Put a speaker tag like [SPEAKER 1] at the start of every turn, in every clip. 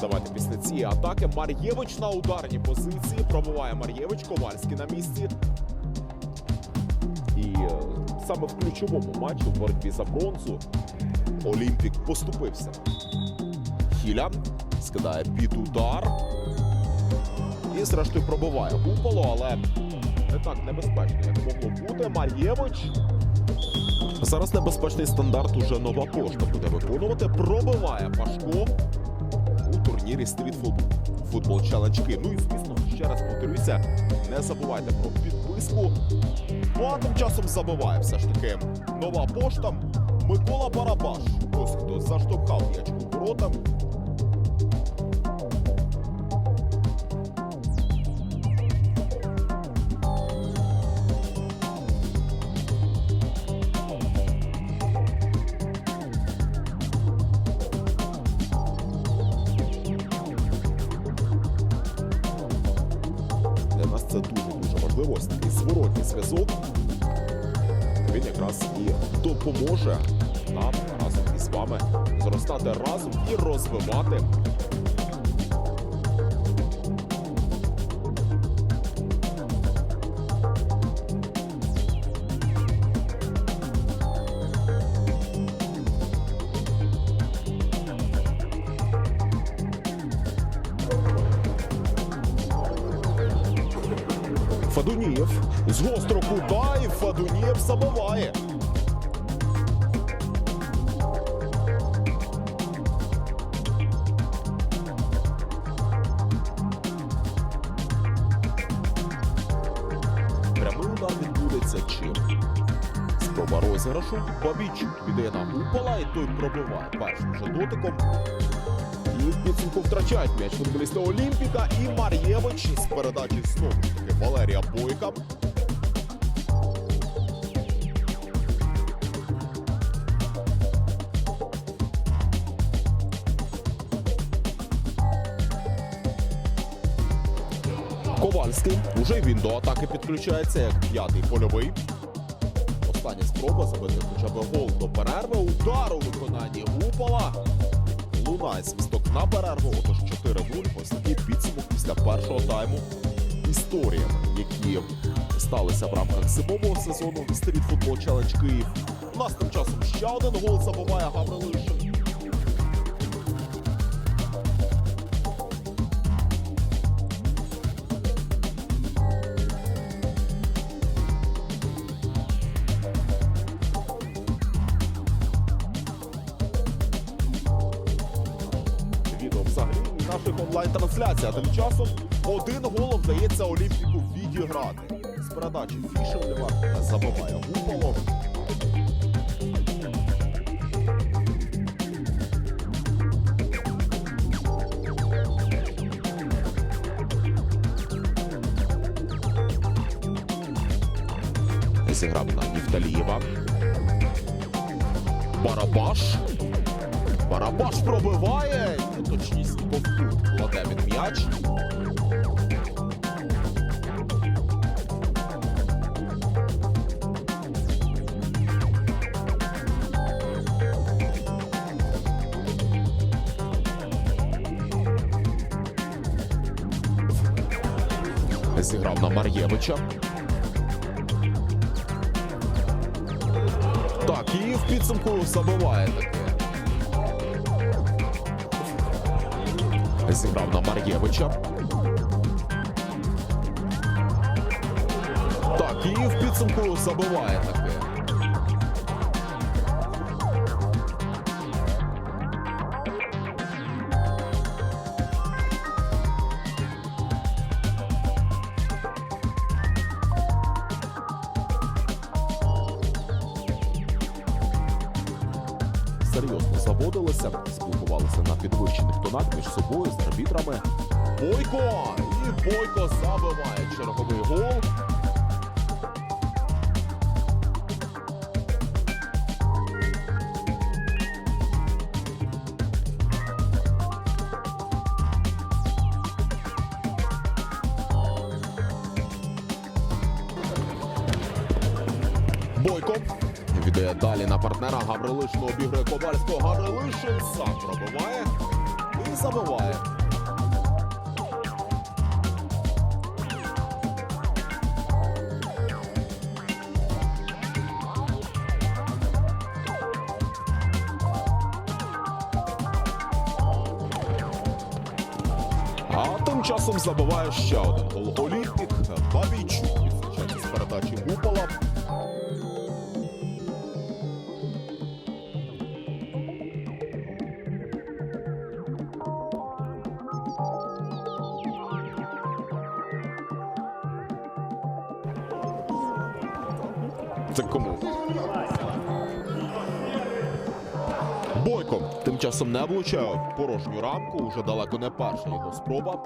[SPEAKER 1] Давайте після цієї атаки Мар'євич на ударній позиції. Пробиває Мар'євич, Ковальський на місці. І е, саме в ключовому матчі в боротьбі за бронзу Олімпік поступився. Хіля скидає під удар. І зрештою пробиває Гупало, але не так небезпечно, як могло бути. Мар'євич. Зараз небезпечний стандарт уже нова пошта буде виконувати. Пробиває Пашко у турнірі Football, Football Challenge Ну і звісно, ще раз повторюся, не забувайте про підписку. Ну а тим часом забуває все ж таки нова пошта. Микола Барабаш. Ось хто заштовхав м'яч у Для нас це дуже-дуже важливо. Ось такий зворотній зв'язок. Він якраз і допоможе нам разом із вами зростати разом і розвивати. Фадунієв з гострого кута і Фадунієв забиває. Прямий удар відбудеться чим? Спроба розіграшу. Бабічук віддає на Гупала і той пробиває першим же дотиком. В підсумку втрачають м'яч футболісти Олімпіка і Мар'євич з передачі знову ж таки Валерія Бойка. Ковальський. Уже він до атаки підключається як п'ятий польовий. Остання спроба забити хоча б гол до перерви. Удар у виконанні Гупала. Лунає свисток на перерву. Отож 4-0. Ось такий підсумок після першого тайму. Історіями, які сталися в рамках зимового сезону Street футбол челендж Київ. У нас тим часом ще один гол забуває Гаврилишин. Наших онлайн-трансляцій. А тим часом один гол вдається Олімпіку відіграти. З передачі Фішерлєва забиває Гупало. Зіграв на Нівталієва. Барабаш. Барабаш пробиває. Точність повтор кладе він м'яч. Зіграв на Мар'євича. Так, і в підсумку забиває Зіграв на Мар'євича. Так, і в підсумку забиває таке. Серйозно заводилися, спілкувалися на підвищених тонах між собою з арбітрами. Бойко! І Бойко забиває черговий гол. Бойко віддає далі на партнера Гаврилишин обігрує Ковальського. Гаврилишин сам пробиває і забиває. А тим часом забиває ще один гол Олімпік. Бабійчук Це кому? Бойко тим часом не влучає порожню рамку. Уже далеко не перша його спроба.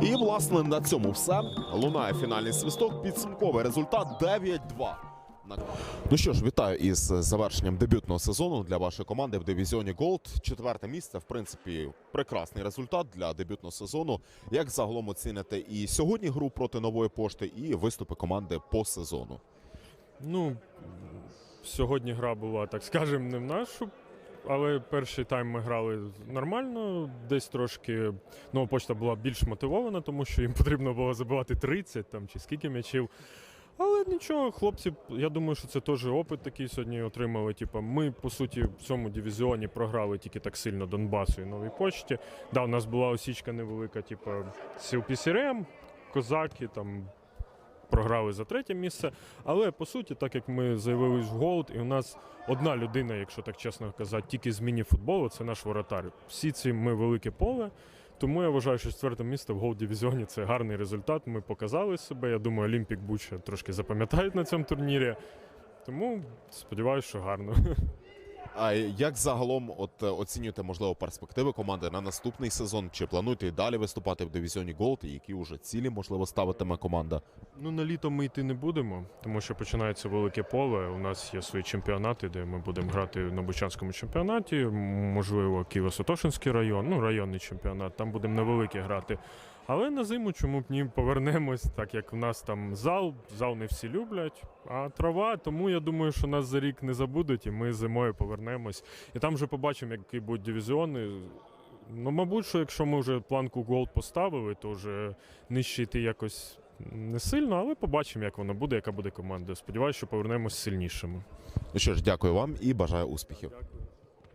[SPEAKER 1] І, власне, на цьому все. Лунає фінальний свисток. Підсумковий результат 9-2. Ну що ж, вітаю із завершенням дебютного сезону для вашої команди в дивізіоні Голд. Четверте місце, в принципі, прекрасний результат для дебютного сезону. Як загалом оціните і сьогодні гру проти нової пошти, і виступи команди по сезону.
[SPEAKER 2] Ну, сьогодні гра була, так скажемо, не в нашу. Але перший тайм ми грали нормально, десь трошки нова почта була більш мотивована, тому що їм потрібно було забивати 30 там, чи скільки м'ячів. Але нічого, хлопці, я думаю, що це теж опит такий сьогодні отримали. Типу, ми, по суті, в цьому дивізіоні програли тільки так сильно Донбасу і Новій Почті. Да, у нас була осічка невелика, типу, СІЛПІСІРЕМ, Козаки, там програли за третє місце. Але по суті, так як ми заявились в Голд, і у нас одна людина, якщо так чесно казати, тільки з міні-футболу, це наш воротар. Всі ці ми велике поле. Тому я вважаю, що четверте місце в голд дивізіоні це гарний результат. Ми показали себе. Я думаю, Олімпік Буча трошки запам'ятають на цьому турнірі. Тому сподіваюся, що гарно.
[SPEAKER 1] А як загалом от е, оцінюєте можливо перспективи команди на наступний сезон? Чи плануєте і далі виступати в дивізіоні Голд? Які вже цілі можливо ставитиме команда?
[SPEAKER 2] Ну, на літо ми йти не будемо, тому що починається велике поле. У нас є свої чемпіонати, де ми будемо грати на Бучанському чемпіонаті, можливо, Києво-Святошинський район, ну, районний чемпіонат, там будемо невелике грати. Але на зиму чому б ні повернемось, так як в нас там зал, зал не всі люблять, а трава, тому я думаю, що нас за рік не забудуть, і ми зимою повернемось. І там вже побачимо, які будуть дивізіони. Ну, мабуть, що якщо ми вже планку Голд поставили, то вже нижче йти якось не сильно, але побачимо, як воно буде, яка буде команда. Сподіваюся, що повернемось сильнішими.
[SPEAKER 1] Ну що ж, дякую вам і бажаю успіхів.
[SPEAKER 2] Дякую.